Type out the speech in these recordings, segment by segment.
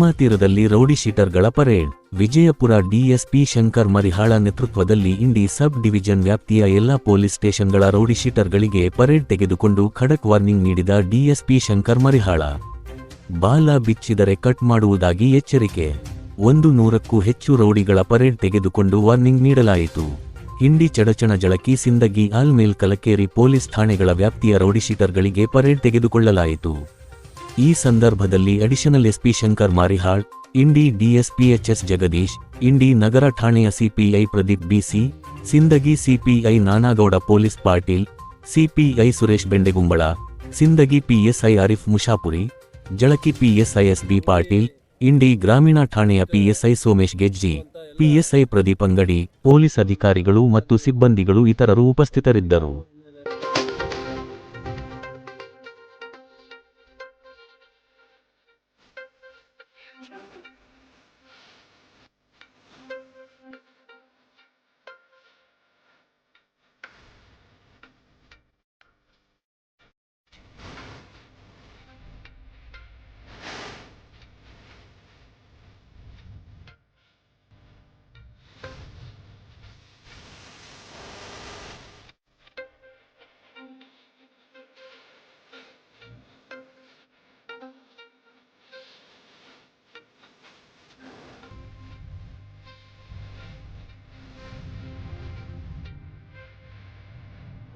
ಭೀಮಾ ತೀರದಲ್ಲಿ ರೌಡಿ ಶೀಟರ್ಗಳ parade. Vijayapura DSP Shankar Marihal ನೇತೃತ್ವದಲ್ಲಿ ಇಂಡಿ ಸಬ್ ಡಿವಿಜನ್ ವ್ಯಾಪ್ತಿಯ ಎಲ್ಲಾ ಪೊಲೀಸ್ ಸ್ಟೇಷನ್ಗಳ ರೌಡಿ ಶೀಟರ್ಗಳಿಗೆ ಪರೇಡ್ ತೆಗೆದುಕೊಂಡು ಖಡಕ್ ವಾರ್ನಿಂಗ್ ನೀಡಿದ ಡಿಎಸ್ಪಿ ಶಂಕರ್ ಮರಿಹಾಳ. ಬಾಲ ಬಿಚ್ಚಿದರೆ ಕಟ್ ಮಾಡುವುದಾಗಿ ಎಚ್ಚರಿಕೆ. ಒಂದು ನೂರಕ್ಕೂ ಹೆಚ್ಚು ರೌಡಿಗಳ ಪರೇಡ್ ತೆಗೆದುಕೊಂಡು ವಾರ್ನಿಂಗ್ ನೀಡಲಾಯಿತು. ಹಿಂಡಿ ಚಡಚಣ ಜಳಕಿ ಸಿಂದಗಿ ಆಲ್ಮೇಲ್ ಕಲಕೇರಿ ಪೊಲೀಸ್ ಠಾಣೆಗಳ ವ್ಯಾಪ್ತಿಯ ರೌಡಿ ಶೀಟರ್ಗಳಿಗೆ ಪರೇಡ್ ತೆಗೆದುಕೊಳ್ಳಲಾಯಿತು. ಈ ಸಂದರ್ಭದಲ್ಲಿ additional SP Shankar Marihal, Indi DSP HS Jagadish, Indi ನಗರ ಠಾಣೆಯ CPI Pradeep BC Sindagi CPI Nanagouda police Patil, CPI Suresh Bendegumbal, Sindagi PSI Arif Mushapuri, Jalaki PSI SB Patil, Indi ಗ್ರಾಮೀಣ ಠಾಣೆಯ PSI Somesh Gejji, PSI Pradeep Angadi, police ಅಧಿಕಾರಿಗಳು ಮತ್ತು ಸಿಬ್ಬಂದಿಗಳು ಇತರರು ಉಪಸ್ಥಿತರಿದ್ದರು.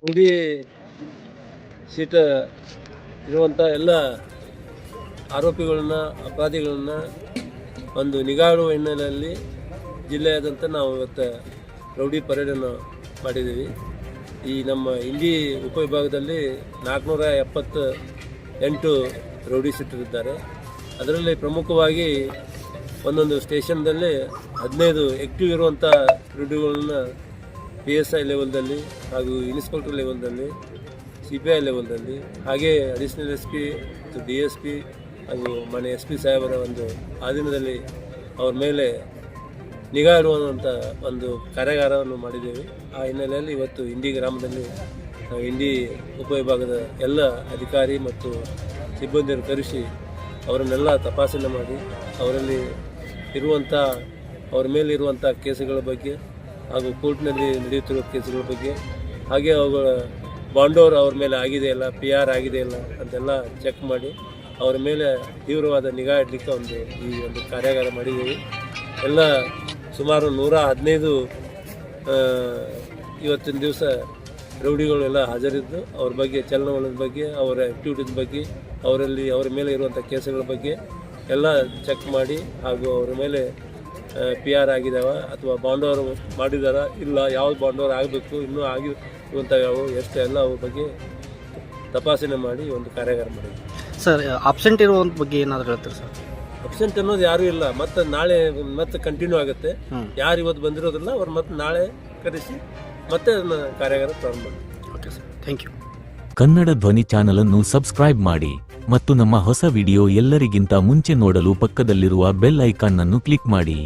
ಅಂಗಡಿ seat ಇರುವಂಥ ಎಲ್ಲ ಆರೋಪಿಗಳನ್ನ, ಅಪರಾಧಿಗಳನ್ನ ಒಂದು ನಿಗಾ ಇಡುವ ಹಿನ್ನೆಲೆಯಲ್ಲಿ ಜಿಲ್ಲೆಯಾದಂಥ ನಾವು ಇವತ್ತು ರೌಡಿ ಪರೇಡನ್ನು ಮಾಡಿದ್ದೀವಿ. ಈ ನಮ್ಮ ಇಂಡಿ ಉಪವಿಭಾಗದಲ್ಲಿ ನಾಲ್ಕುನೂರ ಎಪ್ಪತ್ತು ಎಂಟು ರೌಡಿ ಸಿಟ್ಟಿದ್ದಾರೆ ಅದರಲ್ಲಿ ಪ್ರಮುಖವಾಗಿ ಒಂದೊಂದು ಸ್ಟೇಷನ್ದಲ್ಲಿ ಹದಿನೈದು ಆ್ಯಕ್ಟಿವ್ ಇರುವಂಥ ರೌಡಿಗಳನ್ನ ಪಿ ಎಸ್ ಐ ಲೆವೆಲ್ದಲ್ಲಿ ಹಾಗೂ ಇನ್ಸ್ಪೆಕ್ಟರ್ ಲೆವೆಲ್ದಲ್ಲಿ ಸಿ ಪಿ ಐ ಲೆವೆಲ್ದಲ್ಲಿ ಹಾಗೇ ಅಡಿಷನಲ್ ಎಸ್ ಪಿ ಮತ್ತು ಡಿ ಎಸ್ ಪಿ ಹಾಗೂ ಮನೆ ಎಸ್ ಪಿ ಸಾಹೇಬರ ಒಂದು ಆಧೀನದಲ್ಲಿ ಅವ್ರ ಮೇಲೆ ನಿಗಾ ಇಡುವಂಥ ಒಂದು ಕಾರ್ಯಾಗಾರವನ್ನು ಮಾಡಿದ್ದೇವೆ. ಆ ಹಿನ್ನೆಲೆಯಲ್ಲಿ ಇವತ್ತು ಇಂಡಿ ಗ್ರಾಮದಲ್ಲಿ ನಾವು ಇಂಡಿ ಉಪವಿಭಾಗದ ಎಲ್ಲ ಅಧಿಕಾರಿ ಮತ್ತು ಸಿಬ್ಬಂದಿಯನ್ನು ಕರೆಸಿ ಅವರನ್ನೆಲ್ಲ ತಪಾಸಣೆ ಮಾಡಿ ಅವರಲ್ಲಿ ಇರುವಂಥ ಅವ್ರ ಮೇಲೆ ಇರುವಂಥ ಕೇಸುಗಳ ಬಗ್ಗೆ ಹಾಗೂ ಕೋರ್ಟ್ನಲ್ಲಿ ನಡೆಯುತ್ತಿರುವ ಕೇಸುಗಳ ಬಗ್ಗೆ, ಹಾಗೆ ಅವುಗಳ ಬಾಂಡೋರ್ ಅವ್ರ ಮೇಲೆ ಆಗಿದೆ ಇಲ್ಲ ಪಿ ಆರ್ ಆಗಿದೆ ಇಲ್ಲ ಅಂತೆಲ್ಲ ಚೆಕ್ ಮಾಡಿ, ಅವರ ಮೇಲೆ ತೀವ್ರವಾದ ನಿಗಾ ಇಡಲಿಕ್ಕೆ ಒಂದು ಈ ಒಂದು ಕಾರ್ಯಾಗಾರ ಮಾಡಿದ್ದೀವಿ. ಎಲ್ಲ ಸುಮಾರು ನೂರ ಹದಿನೈದು ಇವತ್ತಿನ ದಿವಸ ರೌಡಿಗಳೆಲ್ಲ ಹಾಜರಿದ್ದು, ಅವ್ರ ಬಗ್ಗೆ, ಚಲನವಲನದ ಬಗ್ಗೆ, ಅವರ ಆ್ಯಕ್ಟಿವಿಟೀಸ್ ಬಗ್ಗೆ, ಅವರಲ್ಲಿ, ಅವರ ಮೇಲೆ ಇರುವಂಥ ಕೇಸುಗಳ ಬಗ್ಗೆ ಎಲ್ಲ ಚೆಕ್ ಮಾಡಿ, ಹಾಗೂ ಅವರ ಮೇಲೆ ಪಿ ಆರ್ ಆಗಿದ್ದಾವೆ ಅಥವಾ ಬಾಂಡೋರ್ ಮಾಡಿದಾರ ಇಲ್ಲ ಯಾವ್ದು ಬಾಂಡೋರ್ ಆಗಬೇಕು ಇನ್ನೂ ಆಗಿ ಇವಂಥವು ಯಾವ ಎಷ್ಟು ಎಲ್ಲ ಅವ್ರ ಬಗ್ಗೆ ತಪಾಸಣೆ ಮಾಡಿ ಒಂದು ಕಾರ್ಯಾಗಾರ ಮಾಡಿದ್ವಿ. ಸರ್ ಅಬ್ಸೆಂಟ್ ಇರುವಂಥ ಬಗ್ಗೆ ಏನಾದರೂ ಹೇಳ್ತಾರೆ ಸರ್? ಅಬ್ಸೆಂಟ್ ಅನ್ನೋದು ಯಾರೂ ಇಲ್ಲ. ಮತ್ತೆ ನಾಳೆ ಮತ್ತೆ ಕಂಟಿನ್ಯೂ ಆಗುತ್ತೆ. ಯಾರು ಇವತ್ತು ಬಂದಿರೋದಿಲ್ಲ ಅವ್ರು ಮತ್ತೆ ನಾಳೆ ಕರೆಸಿ ಮತ್ತೆ ಅದನ್ನ ಕಾರ್ಯಾಗಾರ ಪ್ರಾರಂಭ okay sir thank you Kannada Dhwani channel ಅನ್ನು ಸಬ್ಸ್ಕ್ರೈಬ್ ಮಾಡಿ ಮತ್ತು ನಮ್ಮ ಹೊಸ ವಿಡಿಯೋ ಎಲ್ಲರಿಗಿಂತ ಮುಂಚೆ ನೋಡಲು ಪಕ್ಕದಲ್ಲಿರುವ ಬೆಲ್ ಐಕಾನ್ ಅನ್ನು ಕ್ಲಿಕ್ ಮಾಡಿ.